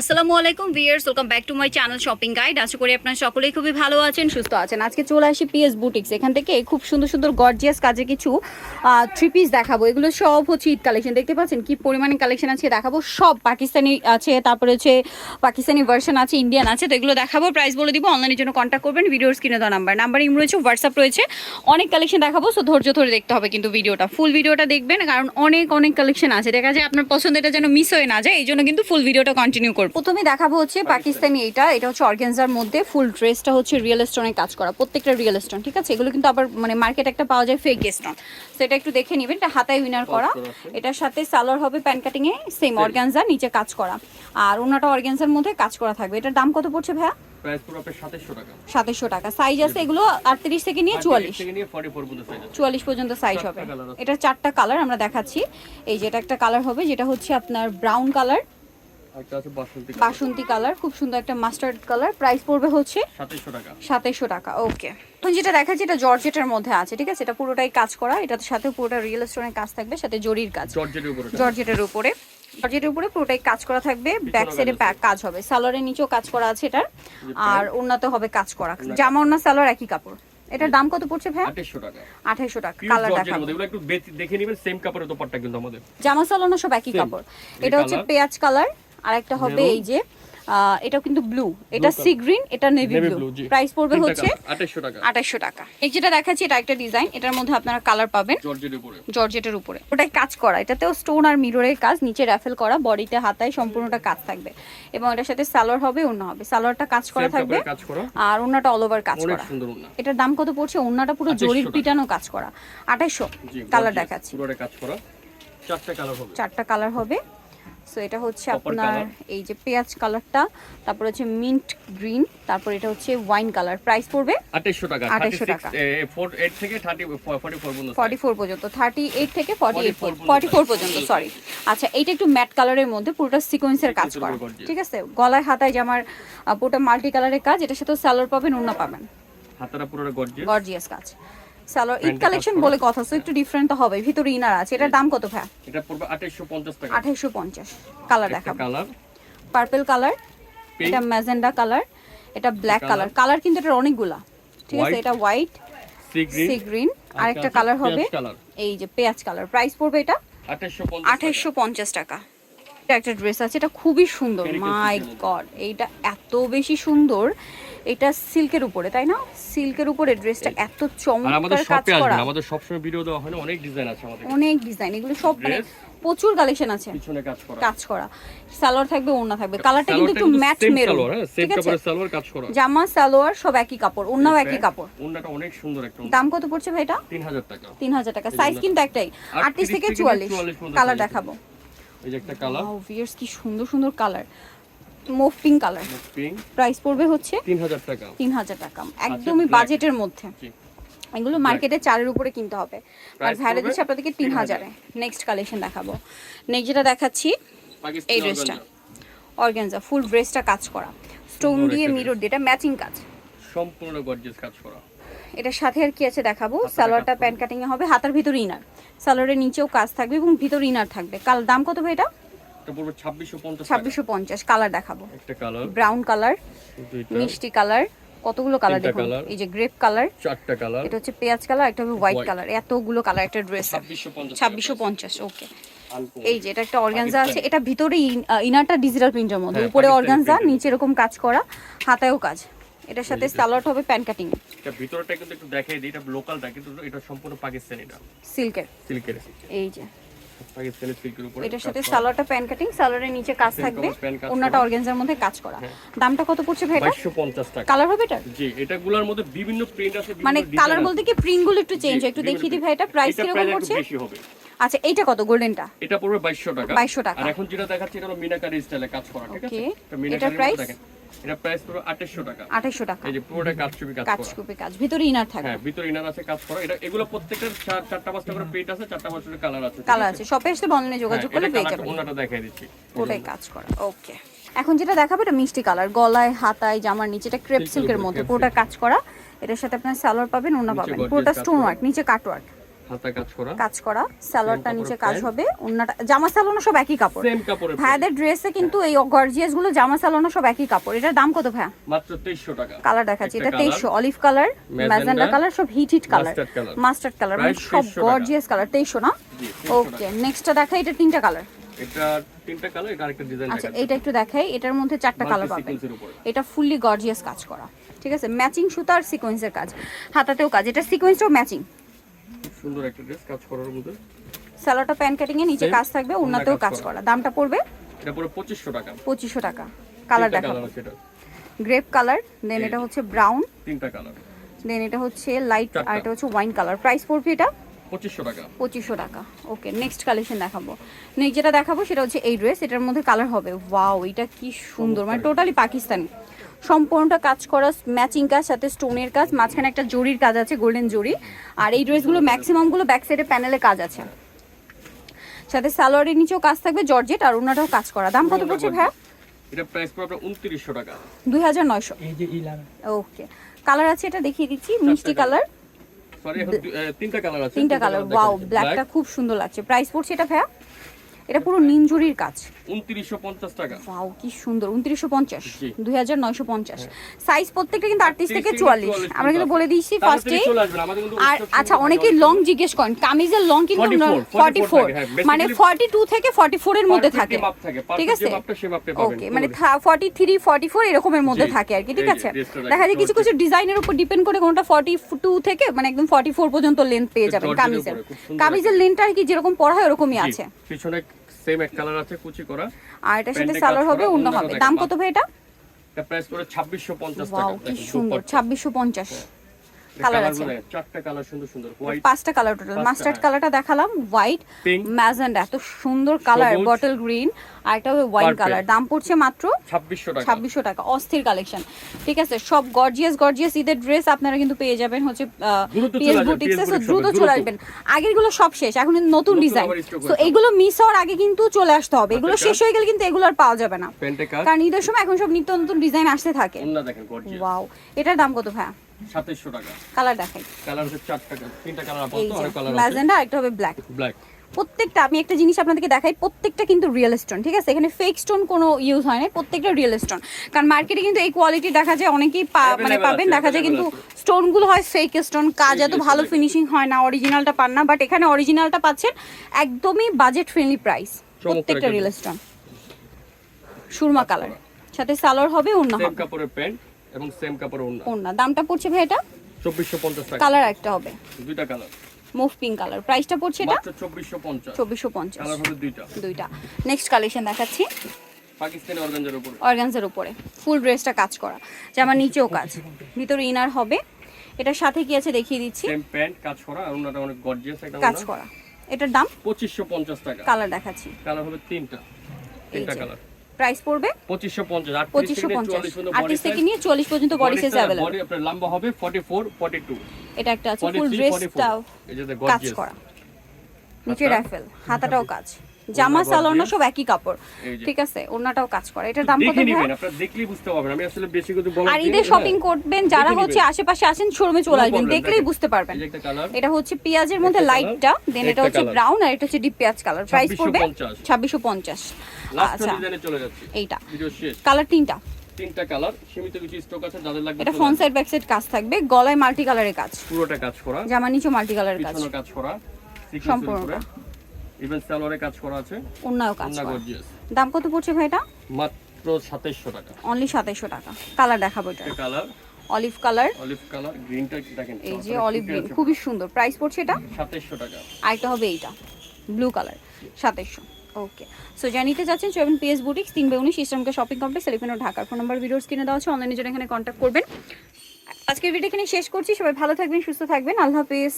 আসসালামু আলাইকুম viewers welcome back to my channel shopping guide. আশা করি আপনারা সকলেই খুবই ভালো আছেন, সুস্থ আছেন। আজকে চলে আসি পিএস বুটিক্স। এখান থেকে খুব সুন্দর সুন্দর গর্জিয়াস কাজে কিছু থ্রি পিস দেখাবো। এগুলো সব হচ্ছে ঈদ কালেকশন দেখতে পাচ্ছেন কি পরিমাণে কালেকশন আছে দেখাবো। সব পাকিস্তানি আছে, তারপরে হচ্ছে পাকিস্তানি ভার্সন আছে ইন্ডিয়ান আছে। তো এগুলো দেখাবো প্রাইস বলে দিব অনলাইনের জন্য কন্ট্যাক্ট করবেন ভিডিওর স্ক্রিনে দেওয়া নাম্বার নাম্বার ইম রয়েছে হোয়াটসঅ্যাপ রয়েছে। অনেক কালেকশন দেখাবো সো ধৈর্য ধরে দেখতে হবে কিন্তু ভিডিওটা ফুল ভিডিওটা দেখবেন, কারণ অনেক অনেক কালেকশন আছে। দেখা যায় আপনার পছন্দেরটা যেন মিস হয়ে না যায়, এই জন্য কিন্তু ফুল ভিডিওটা কন্টিনিউ প্রথমে দেখাবো হচ্ছে পাকিস্তানি এটা এটা হচ্ছে অর্গেনজার মধ্যে ফুল ড্রেসটা হচ্ছে রিয়েল স্টোনে কাজ করা প্রত্যেকটা রিয়েল স্টোন ঠিক আছে? এগুলো কিন্তু আবার মানে মার্কেট একটা পাওয়া যায় ফেক স্টোন তো এটা একটু দেখে নেবেন এটা হাতায় উইনার করা। এটার সাথে সালোয়ার হবে প্যান কাটিং এ সেম অর্গেনজার নিচে কাজ করা। আর অন্যটা অর্গেনজার মধ্যে কাজ করা থাকবে। এটার দাম কত পড়ছে ভাইয়া? প্রাইস আপনার 2700 টাকা। সাতাশশো টাকা। সাইজ আছে এগুলো আটত্রিশ থেকে নিয়ে চুয়াল্লিশ। থেকে নিয়ে 44 পর্যন্ত সাইজ আছে। চুয়াল্লিশ পর্যন্ত সাইজ হবে। চারটা এটা চারটা কালার আমরা দেখাচ্ছি। এই যেটা একটা কালার হবে যেটা হচ্ছে আপনার ব্রাউন কালার বাসন্তী কালার। খুব সুন্দর একটা মাস্টার্ড কালার প্রাইস পড়বে হচ্ছে 2700 টাকা। সাতাইশশো টাকা ওকে এখন যেটা দেখাচ্ছি এটা জর্জেটের মধ্যে আছে ঠিক আছে? এটা পুরোটাই কাজ করা এটার সাথে পুরোটা রিয়েল স্টোনের কাজ থাকবে সাথে জরির কাজ। জর্জেটের উপরে জর্জেটের উপরে। পুরোটাই কাজ করা থাকবে ব্যাক সাইডে কাজ হবে। সালোয়ারের নিচেও কাজ করা আছে এটার আর ওনাতে হবে কাজ করা। জামা ওনা সালোয়ার একই কাপড়। এটার দাম কত পড়ছে ভাই 2800 টাকা। আঠাইশো টাকা পিওর কালার দেখাবো। এগুলো একটু দেখে নেবেন সেম কাপড়ের দোপাট্টা কিন্তু আমাদের। জামা সালোয়ার সব একই কাপড়। এটা হচ্ছে পেঁয়াজ কালার। আর একটা হবে এই যে এটাও কিন্তু ব্লু এটা সি গ্রিন এটা নেভি ব্লু প্রাইস পড়বে হচ্ছে colour, 2800 টাকা। আঠাইশো টাকা। এই যেটা দেখাচ্ছি এটা একটা ডিজাইন এটার মধ্যে আপনারা কালার পাবেন। জর্জেটের উপরে। জর্জেটের উপরে। ওটাই কাজ করা এটাতেও স্টোন আর মিররের কাজ নিচে র্যাফেল করা বডিতে হাতায় সম্পূর্ণটা কাজ থাকবে। এবং এটার সাথে সালোয়ার হবে অন্য হবে। সালোয়ারটা কাজ করা থাকবে। আর অন্যটা অল ওভার কাজ করা। এটার দাম কত পড়ছে? অন্যটা পুরো জরির পিটানো কাজ করা। আঠাইশো জি কালার দেখাচ্ছি। পুরোটা কাজ করা। চারটা কালার হবে। চারটা কালার হবে। সো এটা হচ্ছে আপনার এই যে পেঁয়াজ কালারটা তারপর হচ্ছে মিন্ট গ্রিন তারপর এটা হচ্ছে ওয়াইন কালার প্রাইস পড়বে 2800 টাকা 2800 টাকা। 36 8 থেকে 30 44 পর্যন্ত ফর্টি ফোর পর্যন্ত থার্টি এইট থেকে ফর্টি এইট 44 ফর্টি ফোর পর্যন্ত সরি আচ্ছা এইটা একটু ম্যাট কালারের মধ্যে পুরোটা সিকোয়েন্সের কাজ করা। ঠিক আছে? গলায় হাতায় জামার আহ, পুরোটা মাল্টি কালারের কাজ এটার সাথে সালোয়ার পাবেন অন্য পাবেন। হাতারা পুরোটা গর্জিয়াস গর্জিয়াস কাজ। সালোয়ার ঈদ কালেকশন বলে কথা সো একটু ডিফারেন্ট তো হবে। ভিতরে ইনার আছে এটার দাম কত ভাই এটা পড়বে 2850 টাকা। আঠাইশো পঞ্চাশ। কালার দেখাবো। কালার পার্পল কালার এটা ম্যাজেন্ডা কালার এটা ব্ল্যাক কালার কালার কিন্তু এটার অনেকগুলা। ঠিক আছে এটা হোয়াইট সি গ্রিন আর একটা কালার হবে। এই যে পেঁয়াজ কালার প্রাইস পড়বে এটা? 2850 পঞ্চাশ টাকা। এটা একটা ড্রেস আছে এটা খুবই সুন্দর। মাই। গড এইটা এত বেশি সুন্দর। এটা সিল্কের উপরে তাই না? সিল্কের উপরে ড্রেসটা এত চমৎকার কাজ করা। আমাদের সবসময় ভিডিও দেওয়া হয় না অনেক ডিজাইন আছে আমাদের অনেক ডিজাইন এগুলো সব মানে প্রচুর কালেকশন আছে। পিছনে কাজ করা। কাজ করা। সালোয়ার থাকবে ওড়না থাকবে। কালারটা কিন্তু একটু ম্যাট মেরুন সেম ঠিক আছে? কাপড়ের সালোয়ার কাজ করা। জামা সালোয়ার সব একই কাপড় ওড়নাও একই কাপড়। ওন্নাটা অনেক সুন্দর একটা দাম কত পড়ছে ভাই এটা? 3000 টাকা। তিন হাজার টাকা। সাইজ কিন্তু একটাই। আটত্রিশ থেকে থেকে চুয়াল্লিশ। 44 কালার দেখাবো। এই যে একটা কালার ওয়াও ভিয়ার্স কি সুন্দর সুন্দর colour mauve pink colour. Pink. Price পড়বে হচ্ছে 3000 টাকা। তিন হাজার টাকা একদমই বাজেটের মধ্যে। এগুলো মার্কেটে চারের উপরে কিনতে হবে। আর ভাইরা দিচ্ছে আপনাদেরকে তিন 3000 হাজারে। নেক্সট কালেকশন দেখাবো। নেক্সট যেটা দেখাচ্ছি এই ড্রেসটা। অর্গানজা ফুল ড্রেসটা কাজ করা। স্টোন দিয়ে মিরর দিয়ে এটা ম্যাচিং কাজ। সম্পূর্ণ গর্জিয়াস কাজ করা। এটার সাথে আর কি আছে দেখাবো? সালোয়ারটা প্যান্ট কাটিং এ হবে। হাতার ভিতরে ইনার সালোয়ারের নিচেও কাজ থাকবে এবং ভিতরে ইনার থাকবে। কাল দাম কত ভাই এটা? এটা পড়বে 2650 টাকা। ছাব্বিশশো পঞ্চাশ কালার দেখাবো। একটা কালার ব্রাউন কালার দুইটা। মিষ্টি কালার কতগুলো কালার দেখুন? এই যে গ্রেপ কালার চারটা কালার এটা হচ্ছে পেঁয়াজ কালার একটা হবে হোয়াইট কালার এতগুলো কালার একটা ড্রেস 2650 ছাব্বিশশো পঞ্চাশ ওকে এই যে এটা একটা অর্গানজা আছে এটা ভিতরে ইনারটা ডিজিটাল প্রিন্টের মধ্যে হ্যাঁ, উপরে অর্গানজা নিচে এরকম কাজ করা হাতায়ও কাজ। এটার সাথে সালোয়ার হবে প্যান কাটিং এটা ভিতরটা কিন্তু একটু দেখাই দিই এটা লোকালটা কিন্তু এটা সম্পূর্ণ পাকিস্তানি এটা সিল্কের সিল্কের এই যে। এটার সাথে সালোয়ারটা প্যান্ট কাটিং সালোয়ারের নিচে কাজ থাকবে কাজ করা। অর্গানজার মধ্যে কাজ করা। হ্যাঁ। দামটা কত পড়ছে ভাই এটা? 2250 টাকা। কালার হবে এটা? জি এটাগুলোর মধ্যে বিভিন্ন প্রিন্ট আছে মানে কালার বলতে কি প্রিন্টগুলো একটু চেঞ্জ জি, একটু দেখিয়ে দিই ভাই এটা প্রাইস পড়ছে? বেশি হবে। আচ্ছা এইটা কত গোল্ডেনটা? এটা পড়বে 2200 টাকা। 2200 টাকা। আর এখন যেটা দেখাচ্ছি এটা হলো মিনাকারি স্টাইলে কাজ করা ঠিক আছে? এটা মিনাকারির এটা প্রাইস পুরো 2800 টাকা। আঠাইশশো টাকা। এই যে পুরোটা কাজ করা। কাজ ভিতরে ইনার থাকবে। হ্যাঁ ভিতরে ইনার আছে কাজ করা। এটা এগুলো প্রত্যেকটার চার- চারটা পাঁচটা করে প্রিন্ট আছে চারটা পাঁচটা কালার আছে কালার আছে। শপে এসে অনলাইনে যোগাযোগ হ্যাঁ, করলে পেয়ে যাবেন। ওনাটা দেখাই দিচ্ছি। ওটাই কাজ করা ওকে। এখন যেটা দেখাবো এটা মিষ্টি কালার। গলায় হাতায় জামার নিচে এটা ক্রেপ সিল্কের মধ্যে। পুরোটা কাজ করা। এটার সাথে আপনার সালোয়ার পাবেন ওনা পাবেন। পুরোটা স্টোন। ওয়ার্ক নিচে কাট ওয়ার্ক। হাতা কাজ করা। কাজ করা সালোয়ারটা নিচে কাজ হবে। ওন্নাটা জামা সব একই কাপড়। সেম কাপড়ের ভাইয়াদের ড্রেসে কিন্তু এই গর্জিয়াসগুলো জামা সব একই কাপড়। এটার দাম কত ভাইয়া? মাত্র 2300 টাকা। কালার দেখাচ্ছি। এটা অলিভ কালার ম্যাজেন্ডা কালার সব hit hit colour mustard colour মানে সব গর্জিয়াস কালার না? ওকে নেক্সটটা এটা তিনটা কালার এটা তিনটা কালার এটা আরেকটা ডিজাইন আচ্ছা এটা একটু দেখাই। এটার মধ্যে চারটা কালার পাবেন। এটা ফুললি গর্জিয়াস কাজ করা। ঠিক আছে? ম্যাচিং সুতা আর সিকোয়েন্সের কাজ। হাতাতেও কাজ। এটা সিকোয়েন্সটাও ম্যাচিং সুন্দর একটা ড্রেস কাজ করার মধ্যে। স্যালোটা প্যান কাটিং এ নিচে কাজ থাকবে ওনাতেও কাজ করা। দামটা পড়বে এটা পুরো 2500 টাকা। পঁচিশশো টাকা। কালার দেখাবো। গ্রেপ কালার দেন এটা হচ্ছে ব্রাউন তিনটা কালার দেন এটা হচ্ছে লাইট আর এটা হচ্ছে ওয়াইন কালার প্রাইস পড়বে এটা? 2500 টাকা। পঁচিশশো টাকা। ওকে নেক্সট কালেকশন দেখাবো। নেক্সট যেটা দেখাবো সেটা হচ্ছে এই ড্রেস এটার মধ্যে কালার হবে। ওয়াও এটা কি সুন্দর। মানে টোটালি পাকিস্তানি। সম্পূর্ণটা কাজ করা ম্যাচিং কাজ সাথে স্টোনের কাজ মাঝখানে একটা জরির কাজ আছে গোল্ডেন জরি। আর এই ড্রেসগুলো ম্যাক্সিমামগুলো ব্যাক সাইডে প্যানেলে কাজ আছে। সাথে সালোয়ারের নিচেও কাজ থাকবে জর্জেট আর ওনাটাও কাজ করা। দাম কত পড়ছে ভাইয়া? এটা প্রাইস পড়বে আপনার 2900 টাকা। দুই হাজার নয়শো। এই যে ইলান ওকে। কালার আছে এটা দেখিয়ে দিচ্ছি মিষ্টি কালার সরি এখন তিনটা কালার আছে তিনটা কালার ওয়াও ব্ল্যাকটা খুব সুন্দর লাগছে। প্রাইস পড়ছে এটা ভাইয়া? এটা পুরো নিনজুরির কাজ। 2950 টাকা। ওয়াও কি সুন্দর উনত্রিশশো পঞ্চাশ জি। দুই হাজার নয়শো পঞ্চাশ। সাইজ প্রত্যেকটা কিন্তু আটত্রিশ থেকে চুয়াল্লিশ। 44 আমরা কিন্তু বলে দিয়েছি ফার্স্টে আর আচ্ছা অনেকেই লং জিজ্ঞেস করেন কামিজের লং কিন্তু 44, ফোর হ্যাঁ, মানে basically ফর্টি টু থেকে ফর্টি ফোর এর মধ্যে থাকে। ঠিক আছে? ওকে মানে কোনো ফর্টি থ্রি ফর্টি ফোর এরকমের মধ্যে থাকে আর কি ঠিক আছে? দেখা যায় কিছু কিছু ডিজাইনের উপর ডিপেন্ড করে কোনটা ফর্টি টু থেকে মানে একদম ফর্টি ফোর পর্যন্ত লেন্থ পেয়ে যাবেন কামিজের। কামিজের লেন্থটা কি যেরকম পড়া হয় ওরকমই আছে। পিছনে সেম এক কালার আছে কুচি করা। আর এটার সাথে সালোয়ার হবে অন্য হবে। দাম কত ভাই এটা? এটা প্রাইস পড়ে 2650 টাকা। কি সুন্দর 2650 কালার আছে। চারটা কালার সুন্দর সুন্দর। হোয়াইট পাঁচটা কালার টোটাল মাস্টার্ড। কালারটা দেখালাম। হোয়াইট ম্যাজেন্ডা এত সুন্দর কালার। বটল গ্রিন আর এটা Purple। কালার দাম পড়ছে মাত্র 2600 টাকা। অস্থির কালেকশন ঠিক আছে? সব গর্জিয়াস গর্জিয়াস ঈদের ড্রেস আপনারা কিন্তু পেয়ে যাবেন হচ্ছে চলে পিএস আসবেন, বুটিক্সে দ্রুত চলে আসবেন। আগেরগুলো সব শেষ। এখন নতুন ডিজাইন হয়েছে। মিস হওয়ার আগে কিন্তু চলে আসতে হবে। এগুলো শেষ হয়ে গেলে কিন্তু এগুলো আর পাওয়া যাবে না। কারণ ঈদের সময় এখন সব নিত্য নতুন ডিজাইন আসতে থাকে। ওয়াও এটার দাম কত ভাইয়া? 2700 টাকা। কালার দেখাই। কালার হচ্ছে চারটা তিনটা কালার আপাতত আর কালার আছে। ম্যাজেন্ডা একটা হবে ব্ল্যাক ব্ল্যাক প্রত্যেকটা আমি একটা জিনিস আপনাদেরকে দেখাই প্রত্যেকটা কিন্তু রিয়েল স্টোন ঠিক আছে? এখানে ফেক স্টোন কোনো ইউজ হয় না প্রত্যেকটা রিয়েল স্টোন কারণ মার্কেটে কিন্তু এই কোয়ালিটি দেখা যায় অনেকেই মানে পাবেন দেখা যায় কিন্তু স্টোনগুলো হয় ফেক স্টোন কাজ এত ভালো ফিনিশিং হয় না অরিজিনালটা পান না বাট এখানে অরিজিনালটা পাচ্ছেন একদমই বাজেট ফ্রেন্ডলি প্রাইস প্রত্যেকটা রিয়েল স্টোন সুরমা কালার সাথে সালোয়ার হবে অন্য হবে। কাপড়ের প্যান্ট এবং সেম কাপড়ের ওন্না অন্য দামটা পড়ছে ভাই এটা? 2450 টাকা। কালার একটা হবে। দুইটা কালার মুভ পিঙ্ক কালার প্রাইসটা পড়ছে এটা? মাত্র 2450 কালার হবে দুইটা। দুইটা। নেক্সট কালেকশন দেখাচ্ছি। পাকিস্তানি অর্গানজার উপরে। অর্গানজার উপরে। ফুল ড্রেসটা কাজ করা। জামার নিচেও কাজ। ভিতরে ইনার হবে। এটার সাথে কি আছে দেখিয়ে দিচ্ছি? সেম প্যান্ট কাজ করা। আর ওন্নাটা অনেক গর্জিয়াস একটা কাজ করা। এটার দাম? 2550 টাকা। কালার দেখাচ্ছি। কালার হবে তিনটা। তিনটা কালার প্রাইস পড়বে? 2550 আর পঁচিশশো পঞ্চাশ। আটত্রিশ থেকে নিয়ে চল্লিশ পর্যন্ত বডি সাইজ অ্যাভেলেবল বডি আপনার লম্বা হবে 44 42 এটা একটা আছে ফুল 43 ড্রেসটা 44 এই যে কাজ করা। নিচে রাফেল হাতাটাও কাজ। জামা সালোয়ার সব একই কাপড়। ঠিক আছে ওনাটাও কাজ করে। এটার দাম কত ভাই? আপনারা দেখলেই বুঝতে পারবেন। আমি আসলে বেশি কিছু বলার আর ঈদের শপিং। করবেন যারা হচ্ছে আশেপাশে আসেন শোরুমে চলে আসবেন দেখলেই বুঝতে পারবেন। এটা হচ্ছে পেঁয়াজের মধ্যে লাইটটা দেন এটা হচ্ছে ব্রাউন আর এটা হচ্ছে ডিপ পেঁয়াজ কালার প্রাইস পড়বে 2650 ছাব্বিশশো পঞ্চাশ। আচ্ছা ডিজাইনে চলে যাচ্ছি। এইটা। কালার তিনটা। তিনটা কালার সীমিত কিছু স্টক আছে যাদের লাগবে এটা ফ্রন্ট সাইড ব্যাক সাইড কাজ থাকবে গলায় মাল্টি কালারের কাজ। পুরোটা কাজ করা। জামা নিচে মাল্টি কালারের কাজ। কাজ করা। উপরে। ইভেন সালোয়ারে কাজ করা আছে। অন্যও কাজ করা। দাম কত পড়ছে ভাই এটা মাত্র 2700 টাকা। অনলি সাতাইশশো টাকা। কালার দেখাবো এটা। Colour olive colour olive colour গ্রিনটা দেখেন। এই যে অলিভ গ্রিন খুবই সুন্দর। প্রাইস পড়ছে এটা? 2700 টাকা। আরেকটা হবে এইটা। ব্লু কালার সাতাইশশো। ওকে সো যা নিতে চাচ্ছেন সেভেন পিএস বুটিক্স তিন বে উনিশ ইসলামকে শপিং কমপ্লেক্স এলিফেন্ট ঢাকার ফোন নাম্বার ভিডিওস কিনে দেওয়া আছে। অনলাইনে জন্য এখানে কন্ট্যাক্ট করবেন। আজকের ভিডিও এখানে শেষ করছি। সবাই ভালো থাকবেন সুস্থ থাকবেন। আল্লাহ হাফিজ।